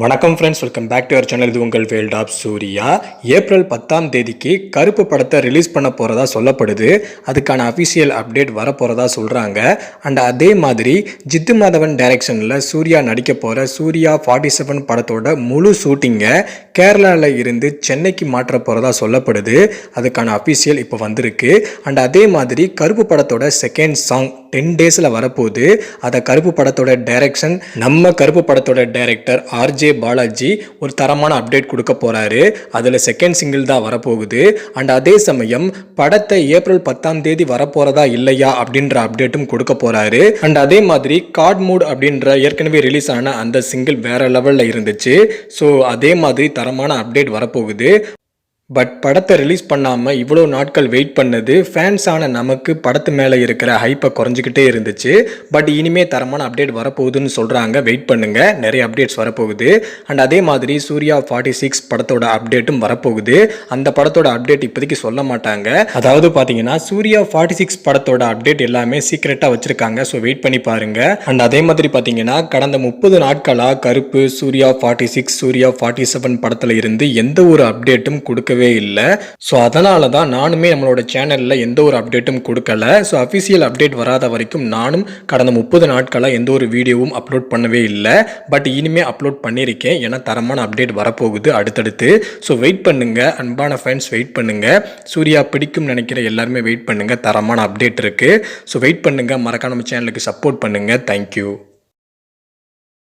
வணக்கம் friends welcome back to our channel இது உங்கள் வேல்ட் ஆஃப் சூர்யா. ஏப்ரல் பத்தாம் தேதிக்கு கருப்பு படத்தை ரிலீஸ் பண்ண போகிறதா சொல்லப்படுது. அதுக்கான அஃபிஷியல் அப்டேட் வரப்போகிறதா போகிறதா சொல்கிறாங்க அண்ட் அதே மாதிரி ஜித்து மாதவன் டைரக்ஷனில் சூர்யா நடிக்க போகிற சூர்யா ஃபார்ட்டி செவன் படத்தோட முழு ஷூட்டிங்கை கேரளாவில் இருந்து சென்னைக்கு மாற்ற போகிறதா சொல்லப்படுது. அதுக்கான அஃபிஷியல் இப்போ வந்திருக்கு. அண்ட் அதே மாதிரி கருப்பு படத்தோட செகண்ட் சாங் டென் டேஸில் வரப்போகுது. அதை கருப்பு படத்தோட டைரக்ஷன் நம்ம கருப்பு படத்தோட டைரக்டர் ஆர்ஜே பாலாஜி ஒரு தரமான அப்டேட் கொடுக்க போகிறாரு அதில் செகண்ட் சிங்கிள் தான் வரப்போகுது. அண்ட் அதே சமயம் படத்தை ஏப்ரல் பத்தாம் தேதி வரப்போகிறதா இல்லையா அப்படின்ற அப்டேட்டும் கொடுக்க போகிறாரு அண்ட் அதே மாதிரி காட் மூட் அப்படின்ற ஏற்கனவே ரிலீஸ் ஆன அந்த சிங்கிள் வேற லெவலில் இருந்துச்சு. ஸோ அதே மாதிரி தரமான அப்டேட் வரப்போகுது. பட் படத்தை ரிலீஸ் பண்ணாமல் இவ்வளோ நாட்கள் வெயிட் பண்ணது ஃபேன்ஸான நமக்கு படத்து மேலே இருக்கிற ஹைப்பை குறைஞ்சிக்கிட்டே இருந்துச்சு. பட் இனிமே தரமான அப்டேட் வரப்போகுதுன்னு சொல்கிறாங்க வெயிட் பண்ணுங்க. நிறைய அப்டேட்ஸ் வரப்போகுது. அண்ட் அதே மாதிரி சூர்யா ஃபார்ட்டி சிக்ஸ் படத்தோட அப்டேட்டும் வரப்போகுது. அந்த படத்தோட அப்டேட் இப்போதைக்கு சொல்ல மாட்டாங்க. அதாவது பார்த்தீங்கன்னா சூர்யா ஃபார்ட்டி சிக்ஸ் படத்தோட அப்டேட் எல்லாமே சீக்ரெட்டாக வச்சுருக்காங்க. ஸோ வெயிட் பண்ணி பாருங்க. அண்ட் அதே மாதிரி பார்த்தீங்கன்னா கடந்த முப்பது நாட்களாக கருப்பு Suriya forty six Suriya forty seven படத்தில் இருந்து எந்த ஒரு அப்டேட்டும் கொடுக்கவே இல்லை. ஸோ அதனால தான் நானுமே நம்மளோட சேனலில் எந்த ஒரு அப்டேட்டும் கொடுக்கல. ஸோ அஃபிஷியல் அப்டேட் வராத வரைக்கும் நானும் கடந்த முப்பது நாட்களாக எந்த ஒரு வீடியோவும் அப்லோட் பண்ணவே இல்லை. பட் இனிமே அப்லோட் பண்ணியிருக்கேன். ஏன்னா தரமான அப்டேட் வரப்போகுது அடுத்தடுத்து. ஸோ வெயிட் பண்ணுங்க. அன்பான ஃப்ரெண்ட்ஸ் வெயிட் பண்ணுங்க. சூர்யா பிடிக்கும் நினைக்கிற எல்லாருமே வெயிட் பண்ணுங்க. தரமான அப்டேட் இருக்கு. ஸோ வெயிட் பண்ணுங்க. மறக்காம நம்ம சேனலுக்கு சப்போர்ட் பண்ணுங்க. தேங்க்யூ